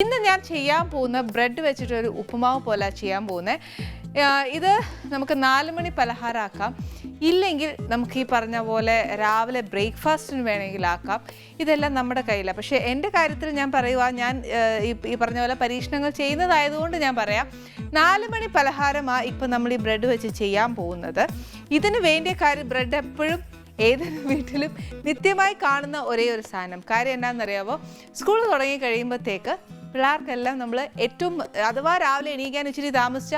ഇന്ന് ഞാൻ ചെയ്യാൻ പോകുന്ന ബ്രെഡ് വെച്ചിട്ട് ഒരു ഉപ്പുമാവ് പോലെ ചെയ്യാൻ പോകുന്നത് ഇത് നമുക്ക് നാല് മണി പലഹാരമാക്കാം ഇല്ലെങ്കിൽ നമുക്ക് ഈ പറഞ്ഞ പോലെ രാവിലെ ബ്രേക്ക്ഫാസ്റ്റിന് വേണമെങ്കിൽ ആക്കാം. ഇതെല്ലാം നമ്മുടെ കയ്യിലാണ് പക്ഷേ എന്റെ കാര്യത്തിൽ ഞാൻ പറയുക ഞാൻ ഈ പറഞ്ഞ പോലെ പരീക്ഷണങ്ങൾ ചെയ്യുന്നതായതുകൊണ്ട് ഞാൻ പറയാം. നാല് മണി പലഹാരമാണ് ഇപ്പം നമ്മൾ ഈ ബ്രെഡ് വെച്ച് ചെയ്യാൻ പോകുന്നത്. ഇതിന് വേണ്ടിയ കാര്യം ബ്രെഡ് എപ്പോഴും ഏതൊരു വീട്ടിലും നിത്യമായി കാണുന്ന ഒരേ ഒരു സാധനം. കാര്യം എന്താണെന്നറിയാവോ സ്കൂൾ തുടങ്ങി കഴിയുമ്പോഴത്തേക്ക് പിള്ളേർക്കെല്ലാം നമ്മൾ ഏറ്റവും അഥവാ രാവിലെ എണീക്കാൻ ഇച്ചിരി താമസിച്ച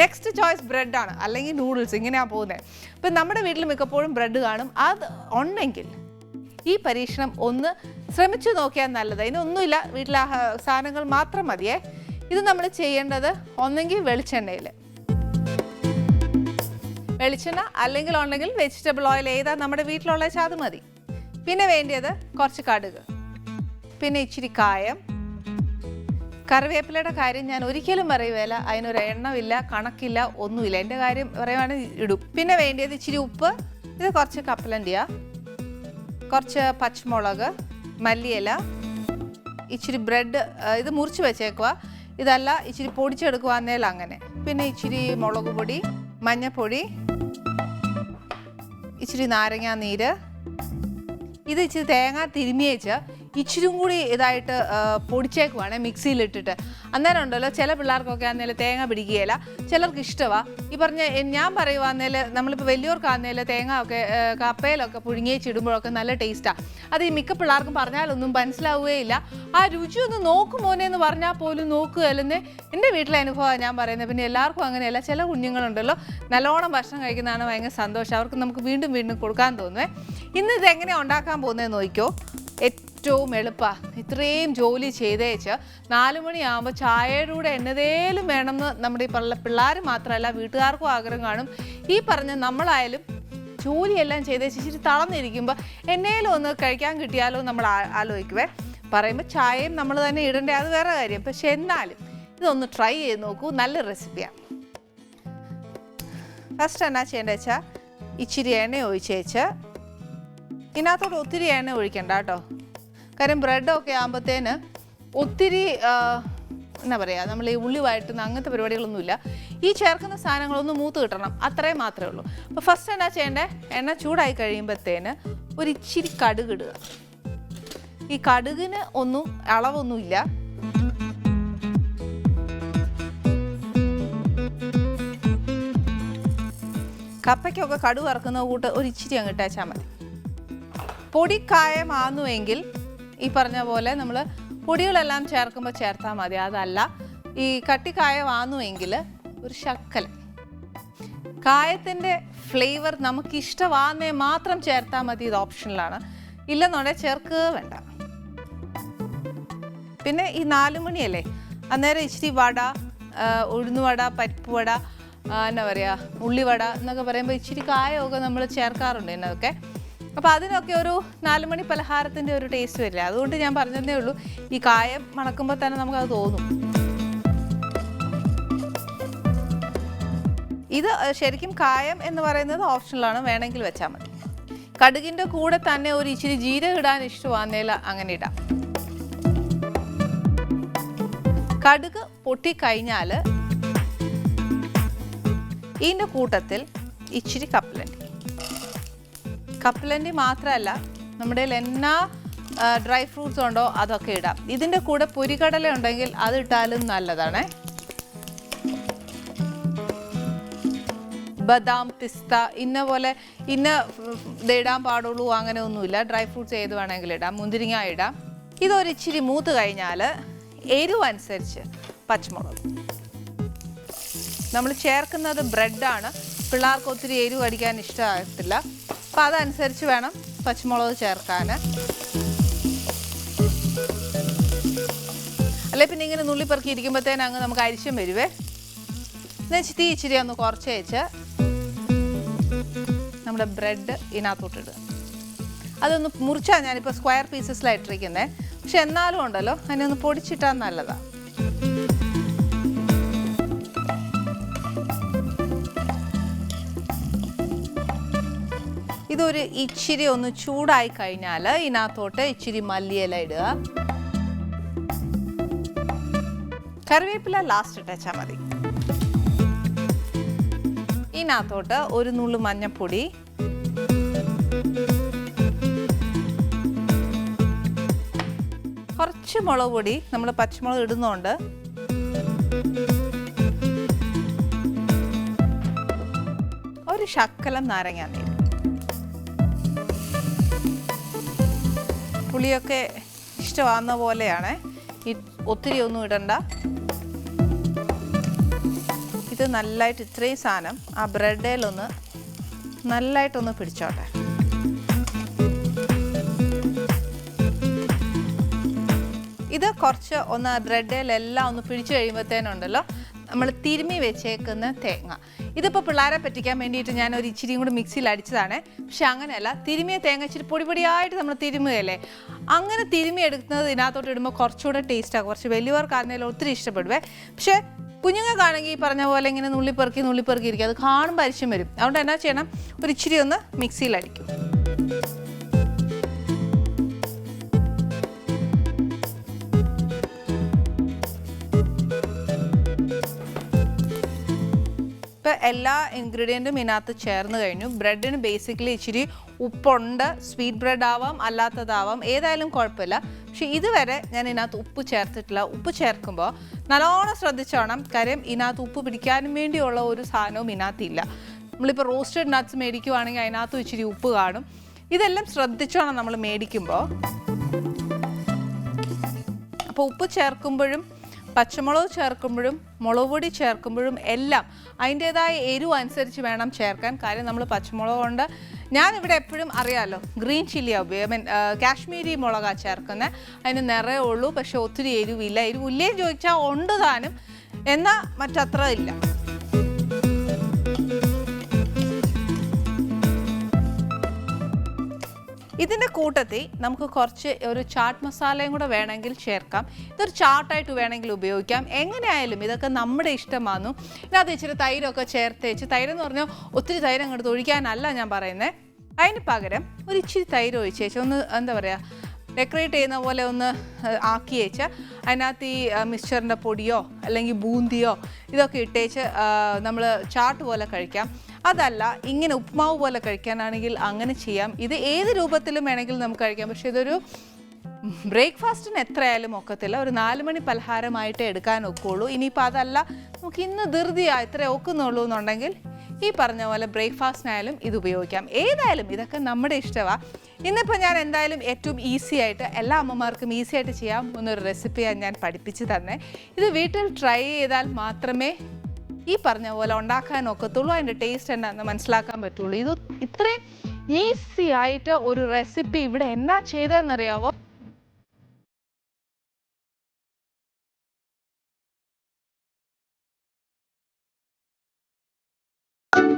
നെക്സ്റ്റ് ചോയ്സ് ബ്രെഡാണ് അല്ലെങ്കിൽ നൂഡിൽസ് ഇങ്ങനെയാണ് പോകുന്നത് ഇപ്പം നമ്മുടെ വീട്ടിൽ മിക്കപ്പോഴും ബ്രെഡ് കാണും. അത് ഉണ്ടെങ്കിൽ ഈ പരീക്ഷണം ഒന്ന് ശ്രമിച്ചു നോക്കിയാൽ നല്ലത്. ഇതിനൊന്നുമില്ല വീട്ടിലെ സാധനങ്ങൾ മാത്രം മതിയേ. ഇത് നമ്മൾ ചെയ്യേണ്ടത് ഒന്നെങ്കിൽ വെളിച്ചെണ്ണയിൽ വെളിച്ചെണ്ണ അല്ലെങ്കിൽ ഉണ്ടെങ്കിൽ വെജിറ്റബിൾ ഓയിൽ ഏതാ നമ്മുടെ വീട്ടിലുള്ള അത് മതി. പിന്നെ വേണ്ടിയത് കുറച്ച് കടുക്. പിന്നെ ഇച്ചിരി കായം. കറിവേപ്പിലയുടെ കാര്യം ഞാൻ ഒരിക്കലും പറയുകയില്ല അതിനൊരു എണ്ണമില്ല കണക്കില്ല ഒന്നുമില്ല. എന്റെ കാര്യം പറയുവാണെങ്കിൽ ഇടും. പിന്നെ വേണ്ടിയത് ഇച്ചിരി ഉപ്പ് ഇത് കുറച്ച് കപ്പലണ്ടിയ കുറച്ച് പച്ചമുളക് മല്ലിയില ഇച്ചിരി ബ്രെഡ് ഇത് മുറിച്ച് വെച്ചേക്കുക ഇതല്ല ഇച്ചിരി പൊടിച്ചെടുക്കുവാന്നേൽ അങ്ങനെ. പിന്നെ ഇച്ചിരി മുളക് പൊടി മഞ്ഞപ്പൊടി ഇച്ചിരി നാരങ്ങാ നീര്. ഇത് ഇച്ചിരി തേങ്ങ തിരുമിയേച്ച് ഇച്ചിരും കൂടി ഇതായിട്ട് പൊടിച്ചേക്കുവാണ് മിക്സിയിലിട്ടിട്ട്. അന്നേരം ഉണ്ടല്ലോ ചില പിള്ളേർക്കൊക്കെ ആണെങ്കിൽ തേങ്ങ പിടിക്കുകയില്ല. ചിലർക്ക് ഇഷ്ടമാണ് ഈ പറഞ്ഞ ഞാൻ പറയുവാന്നേൽ നമ്മളിപ്പോൾ വലിയവർക്കാന്നേൽ തേങ്ങ ഒക്കെ കപ്പയിലൊക്കെ പുഴുങ്ങിയേച്ചിടുമ്പോഴൊക്കെ നല്ല ടേസ്റ്റാണ് അത് ഈ മിക്ക പിള്ളേർക്കും പറഞ്ഞാലൊന്നും മനസ്സിലാവുകയില്ല. ആ രുചി ഒന്ന് നോക്കുമോനെ എന്ന് പറഞ്ഞാൽ പോലും നോക്കുകയല്ലെന്ന് എന്റെ വീട്ടിലെ അനുഭവമാണ് ഞാൻ പറയുന്നത്. പിന്നെ എല്ലാവർക്കും അങ്ങനെയല്ല. ചില കുഞ്ഞുങ്ങളുണ്ടല്ലോ നല്ലോണം ഭക്ഷണം കഴിക്കുന്നതാണ് ഭയങ്കര സന്തോഷം. അവർക്ക് നമുക്ക് വീണ്ടും വീണ്ടും കൊടുക്കാൻ തോന്നുവേ. ഇന്ന് ഇത് എങ്ങനെയാണ് ഉണ്ടാക്കാൻ പോകുന്നത് നോക്കിക്കോ. ഏറ്റവും എളുപ്പമാണ് ഇത്രയും ജോലി ചെയ്തേച്ച് നാല് മണിയാകുമ്പോൾ ചായയുടെ കൂടെ എന്നതേലും വേണമെന്ന് നമ്മുടെ ഈ പറഞ്ഞ പിള്ളേർ മാത്രമല്ല വീട്ടുകാർക്കും ആഗ്രഹം കാണും. ഈ പറഞ്ഞ നമ്മളായാലും ജോലിയെല്ലാം ചെയ്തേച്ച് ഇച്ചിരി തളർന്നിരിക്കുമ്പോൾ എന്നേലും ഒന്ന് കഴിക്കാൻ കിട്ടിയാലോ നമ്മൾ ആലോചിക്കുവേ. പറയുമ്പോൾ ചായയും നമ്മൾ തന്നെ ഇടണ്ടേ അത് വേറെ കാര്യം. പക്ഷെ എന്നാലും ഇതൊന്ന് ട്രൈ ചെയ്ത് നോക്കൂ നല്ല റെസിപ്പിയാണ് ഫസ്റ്റ് എന്നാ ചെയ്യേണ്ടത് വെച്ചാൽ ഇച്ചിരി എണ്ണ ഒഴിച്ചേച്ച് ഇതിനകത്തോട്ട് ഒത്തിരി എണ്ണ ഒഴിക്കണ്ട കേട്ടോ. കാര്യം ബ്രെഡൊക്കെ ആകുമ്പോഴത്തേന് ഒത്തിരി എന്നാ പറയുക നമ്മൾ ഈ ഉള്ളി വഴറ്റുന്ന അങ്ങനത്തെ പരിപാടികളൊന്നുമില്ല. ഈ ചേർക്കുന്ന സാധനങ്ങളൊന്നും മൂത്ത് കിട്ടണം അത്രയും മാത്രമേ ഉള്ളൂ. അപ്പോൾ ഫസ്റ്റ് എന്നാ ചെയ്യേണ്ടത് എണ്ണ ചൂടായി കഴിയുമ്പോഴത്തേന് ഒരു ഇച്ചിരി കടുക് ഇടുക. ഈ കടുകിന് ഒന്നും അളവൊന്നുമില്ല. കപ്പയ്ക്കൊക്കെ കടുക് ഇറക്കുന്ന കൂട്ട് ഒരു ഇച്ചിരി അങ്ങ് ഇട്ടേച്ചാൽ മതി പൊടിക്കായമാകുന്നുവെങ്കിൽ ഈ പറഞ്ഞ പോലെ നമ്മൾ പൊടികളെല്ലാം ചേർക്കുമ്പോൾ ചേർത്താൽ മതി. അതല്ല ഈ കട്ടിക്കായമാകുന്നുവെങ്കിൽ ഒരു ശക്കല. കായത്തിന്റെ ഫ്ലേവർ നമുക്ക് ഇഷ്ടമാകുന്നേ മാത്രം ചേർത്താൽ മതി ഇത് ഓപ്ഷനിലാണ്. ഇല്ലെന്നുണ്ടെങ്കിൽ ചേർക്കുക വേണ്ട. പിന്നെ ഈ നാല് മണിയല്ലേ അന്നേരം ഇച്ചിരി വട ഉഴുന്നുവട പരിപ്പ് വട എന്നാ പറയുക ഉള്ളിവട എന്നൊക്കെ പറയുമ്പോൾ ഇച്ചിരി കായമൊക്കെ നമ്മൾ ചേർക്കാറുണ്ട് ഇതിനൊക്കെ അപ്പോൾ അതിനൊക്കെ ഒരു നാലുമണി പലഹാരത്തിന്റെ ഒരു ടേസ്റ്റ് വരില്ല? അതുകൊണ്ട് ഞാൻ പറഞ്ഞതേ ഉള്ളൂ ഈ കായം മണക്കുമ്പോൾ തന്നെ നമുക്ക് അത് തോന്നും. ഇത് ശരിക്കും കായം എന്ന് പറയുന്നത് ഓപ്ഷണലാണ് വേണമെങ്കിൽ വെച്ചാൽ മതി. കടുകിന്റെ കൂടെ തന്നെ ഒരു ഇച്ചിരി ജീരകം ഇടാൻ ഇഷ്ടമാന്നേൽ അങ്ങനെ ഇടാം. കടുക് പൊട്ടിക്കഴിഞ്ഞാൽ ഇതിന്റെ കൂട്ടത്തിൽ ഇച്ചിരി കപ്പലണ്ടി കപ്പലണ്ടി മാത്രമല്ല നമ്മുടെ എല്ലാ ഡ്രൈ ഫ്രൂട്ട്സ് ഉണ്ടോ അതൊക്കെ ഇടാം. ഇതിന്റെ കൂടെ പൊരിക്കടല ഉണ്ടെങ്കിൽ അത് ഇട്ടാലും നല്ലതാണേ. ബദാം പിസ്ത ഇന്ന പോലെ ഇന്ന ഇതിടാൻ പാടുള്ളൂ അങ്ങനെ ഒന്നുമില്ല. ഡ്രൈ ഫ്രൂട്ട്സ് ഏത് വേണമെങ്കിലും ഇടാം മുന്തിരിങ്ങ ഇടാം. ഇതൊരു ഇച്ചിരി മൂത്ത് കഴിഞ്ഞാൽ എരിവ് അനുസരിച്ച് പച്ചമുളക്. നമ്മൾ ചേർക്കുന്നത് ബ്രെഡാണ് പിള്ളേർക്ക് ഒത്തിരി എരിവ് അടിക്കാൻ ഇഷ്ടമാകത്തില്ല. അപ്പം അതനുസരിച്ച് വേണം പച്ചമുളക് ചേർക്കാൻ അല്ലെ പിന്നെ ഇങ്ങനെ നുള്ളി പെറുക്കി അങ്ങ് നമുക്ക് അരിശം വരുവേ. എന്നുവെച്ച് തീ ഇച്ചിരി ഒന്ന് കുറച്ച് വെച്ച് നമ്മുടെ ബ്രെഡ് ഇതിനകത്തോട്ടിടുക. അതൊന്ന് മുറിച്ചാണ് ഞാനിപ്പോൾ സ്ക്വയർ പീസസിലായിട്ടിരിക്കുന്നത് പക്ഷെ എന്നാലും ഉണ്ടല്ലോ അതിനൊന്ന് പൊടിച്ചിട്ടാൽ നല്ലതാണ് ഇതൊരു ഇച്ചിരി ഒന്ന് ചൂടായി കഴിഞ്ഞാൽ ഇതിനകത്തോട്ട് ഇച്ചിരി മല്ലിയില ഇടുക. കറിവേപ്പില ലാസ്റ്റ് ഇട്ടാൽ മതി. ഇതിനകത്തോട്ട് ഒരു നുള്ളു മഞ്ഞപ്പൊടി. കുറച്ച് മുളക് പൊടി നമ്മൾ പച്ചമുളക് ഇടുന്നുണ്ട്. ഒരു ശക്കലം നാരങ്ങ പുളിയൊക്കെ ഇഷ്ടമാകുന്ന പോലെയാണ്. ഒത്തിരി ഒന്നും ഇടണ്ട. ഇത് നല്ലതായിട്ട് ഇത്രയും സാധനം ആ ബ്രെഡിലൊന്ന് നല്ലതായിട്ടൊന്ന് പിടിച്ചോട്ടെ. ഇത് കുറച്ച് ഒന്ന് ബ്രെഡിലെല്ലാം ഒന്ന് പിടിച്ചു കഴിയുമ്പോഴത്തേനുണ്ടല്ലോ നമ്മൾ തിരുമ്മി വെച്ചേക്കുന്ന തേങ്ങ. ഇതിപ്പോൾ പിള്ളേരെ പറ്റിക്കാൻ വേണ്ടിയിട്ട് ഞാൻ ഒരു ഇച്ചിരിയും കൂടി മിക്സിയിൽ അടിച്ചതാണ്. പക്ഷെ അങ്ങനെയല്ല തിരുമിയ തേങ്ങ ഇച്ചിരി പൊടി പൊടിയായിട്ട് നമ്മൾ തിരുമുകയല്ലേ? അങ്ങനെ തിരുമി എടുക്കുന്നത് ഇതിനകത്തോട്ട് ഇടുമ്പോൾ കുറച്ചുകൂടെ ടേസ്റ്റാണ് കുറച്ച് വലിയവർക്കാണെങ്കിലും ഒത്തിരി ഇഷ്ടപ്പെടുവേ. പക്ഷേ കുഞ്ഞുങ്ങൾക്കാണെങ്കിൽ ഈ പറഞ്ഞ പോലെ ഇങ്ങനെ നുള്ളിപ്പെറുക്കി നുള്ളിപ്പെറുക്കി ഇരിക്കും. അത് കാണുമ്പോൾ അരിശം വരും. അതുകൊണ്ട് എന്നാ ചെയ്യണം? ഒരു ഇച്ചിരി ഒന്ന് മിക്സിയിൽ അടിക്കും. ഇപ്പം എല്ലാ ഇൻഗ്രീഡിയന്റും ഇതിനകത്ത് ചേർന്ന് കഴിഞ്ഞു. ബ്രെഡിന് ബേസിക്കലി ഇച്ചിരി ഉപ്പുണ്ട്. സ്വീറ്റ് ബ്രെഡ് ആവാം അല്ലാത്തതാവാം. ഏതായാലും കുഴപ്പമില്ല. പക്ഷെ ഇതുവരെ ഞാൻ ഇതിനകത്ത് ഉപ്പ് ചേർത്തിട്ടില്ല. ഉപ്പ് ചേർക്കുമ്പോൾ നല്ലോണം ശ്രദ്ധിച്ചോണം. കാര്യം ഇതിനകത്ത് ഉപ്പ് പിടിക്കാനും വേണ്ടിയുള്ള ഒരു സാധനവും ഇതിനകത്തില്ല. നമ്മളിപ്പോൾ റോസ്റ്റഡ് നട്ട്സ് മേടിക്കുവാണെങ്കിൽ അതിനകത്തും ഇച്ചിരി ഉപ്പ് കാണും. ഇതെല്ലാം ശ്രദ്ധിച്ചോണം നമ്മൾ മേടിക്കുമ്പോൾ അപ്പോൾ ഉപ്പ് ചേർക്കുമ്പോഴും പച്ചമുളക് ചേർക്കുമ്പോഴും മുളക് പൊടി ചേർക്കുമ്പോഴും എല്ലാം അതിന്റേതായ എരിവ് അനുസരിച്ച് വേണം ചേർക്കാൻ. കാര്യം നമ്മൾ പച്ചമുളക് കൊണ്ട് ഞാനിവിടെ എപ്പോഴും അറിയാമല്ലോ ഗ്രീൻ ചില്ലിയാണ് ഉപയോഗം. മീൻ കാശ്മീരി മുളകാണ് ചേർക്കുന്നത് അതിന് നിറയെ ഉള്ളൂ പക്ഷേ ഒത്തിരി എരിവില്ല. എരിവില്ലേ ചോദിച്ചാൽ ഉണ്ട് താനും. എന്നാൽ മറ്റത്ര ഇല്ല. ഇതിന്റെ കൂട്ടത്തിൽ നമുക്ക് കുറച്ച് ഒരു ചാട്ട് മസാലയും കൂടെ വേണമെങ്കിൽ ചേർക്കാം. ഇതൊരു ചാട്ടായിട്ട് വേണമെങ്കിൽ ഉപയോഗിക്കാം. എങ്ങനെയായാലും ഇതൊക്കെ നമ്മുടെ ഇഷ്ടമാണെന്നു ഇതിനകത്ത് ഇച്ചിരി തൈരൊക്കെ ചേർത്ത് വെച്ച് തൈരെന്ന് പറഞ്ഞാൽ ഒത്തിരി തൈര് അങ്ങോട്ട് ഒഴിക്കാനല്ല ഞാൻ പറയുന്നത് അതിന് പകരം ഒരു ഇച്ചിരി തൈര് വെച്ചാൽ ഒന്ന് എന്താ പറയുക ഡെക്കറേറ്റ് ചെയ്യുന്ന പോലെ ഒന്ന് ആക്കി വെച്ച് അതിനകത്ത് ഈ മിക്സ്ചറിന്റെ പൊടിയോ അല്ലെങ്കിൽ ബൂന്തിയോ ഇതൊക്കെ ഇട്ടേച്ച് നമ്മൾ ചാട്ട് പോലെ കഴിക്കാം. അതല്ല ഇങ്ങനെ ഉപ്മാവ് പോലെ കഴിക്കാനാണെങ്കിൽ അങ്ങനെ ചെയ്യാം. ഇത് ഏത് രൂപത്തിലും വേണമെങ്കിൽ നമുക്ക് കഴിക്കാം. പക്ഷെ ഇതൊരു ബ്രേക്ക്ഫാസ്റ്റിന് എത്രയായാലും ഒക്കത്തില്ല. ഒരു നാല് മണി പലഹാരമായിട്ട് എടുക്കാൻ ഒക്കുള്ളൂ. ഇനിയിപ്പോൾ അതല്ല നമുക്ക് ഇന്ന് ധൃതിയാ ഇത്രേ ഒക്കുന്നുള്ളൂ എന്നുണ്ടെങ്കിൽ ഈ പറഞ്ഞ പോലെ ബ്രേക്ക്ഫാസ്റ്റിനായാലും ഇത് ഉപയോഗിക്കാം. ഏതായാലും ഇതൊക്കെ നമ്മുടെ ഇഷ്ടമാണ് ഇന്നിപ്പോൾ ഞാൻ എന്തായാലും ഏറ്റവും ഈസി ആയിട്ട് എല്ലാ അമ്മമാർക്കും ഈസി ആയിട്ട് ചെയ്യാം എന്നൊരു റെസിപ്പിയാണ് ഞാൻ പഠിപ്പിച്ച് തന്നെ. ഇത് വീട്ടിൽ ട്രൈ ചെയ്താൽ മാത്രമേ ഈ പറഞ്ഞ പോലെ ഉണ്ടാക്കാൻ ഒക്കത്തുള്ളൂ. അതിന്റെ ടേസ്റ്റ് എന്താണെന്ന് മനസ്സിലാക്കാൻ പറ്റുള്ളൂ. ഇത് ഇത്രയും ഈസി ആയിട്ട് ഒരു റെസിപ്പി ഇവിടെ എന്നാ ചെയ്തതെന്നറിയാവോ?